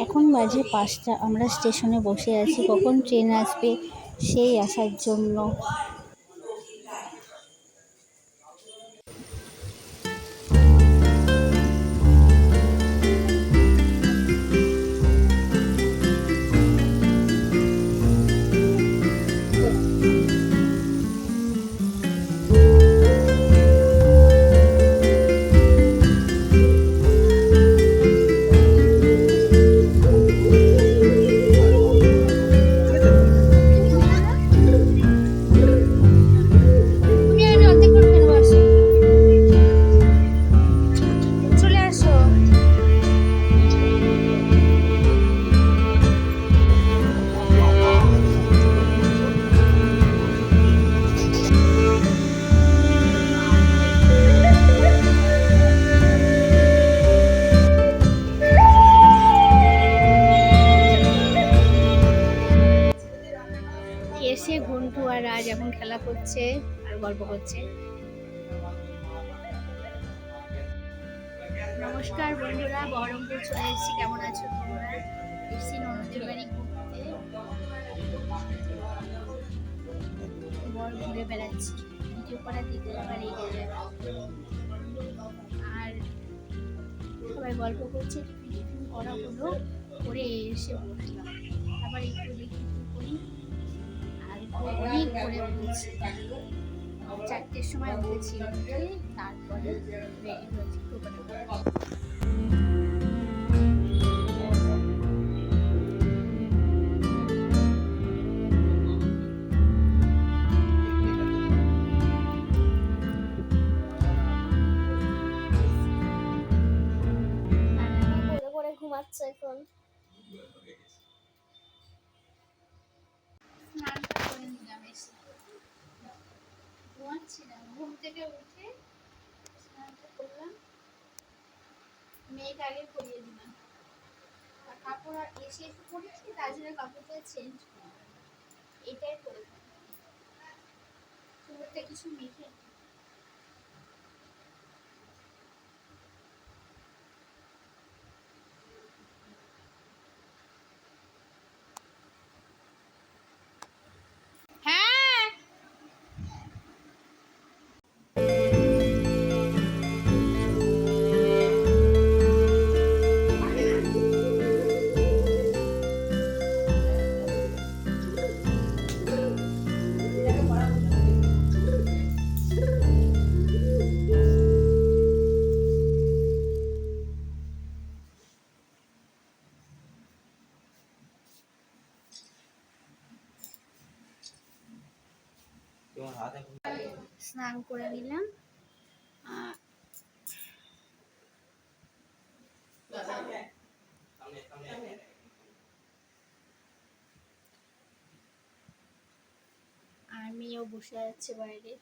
এখন বাজে পাঁচটা? আমরা স্টেশনে বসে আছি। কখন ট্রেন আসবে? সেই আসার জন্য এসে ঘন্টু আর রাজ এখন খেলা করছে আর গল্প করছে। নমস্কার বন্ধুরা, বহরমপুর চলে এসেছি। কেমন আছো তোমরা? বাড়ি ঘুরতে। বর ঘুরে বেড়াচ্ছি। ভিডিও করা দিতে রেগে আর সবাই গল্প করছে করা হলো করে এসে বসলাম। আবার একটু দেখি করি। অনেক করে উঠেছি চারটের সময় উঠেছি উঠে তারপরে রেডি হয়েছি পড়ে ঘুমাচ্ছে এখন স্নানটা করে নিলাম এসে ঘুমাচ্ছিলাম ঘুম থেকে উঠে স্নানটা করলাম। মেয়েকে আগে পরিয়ে দিলাম। আর কাপড় আর এসে একটু পরেছি, তার জন্য কাপড়টা চেঞ্জ করলাম। এটাই করে চুলটা কিছু মেখে স্নান করে নিলাম। আর মেয়েও বসে আছে বাইরে।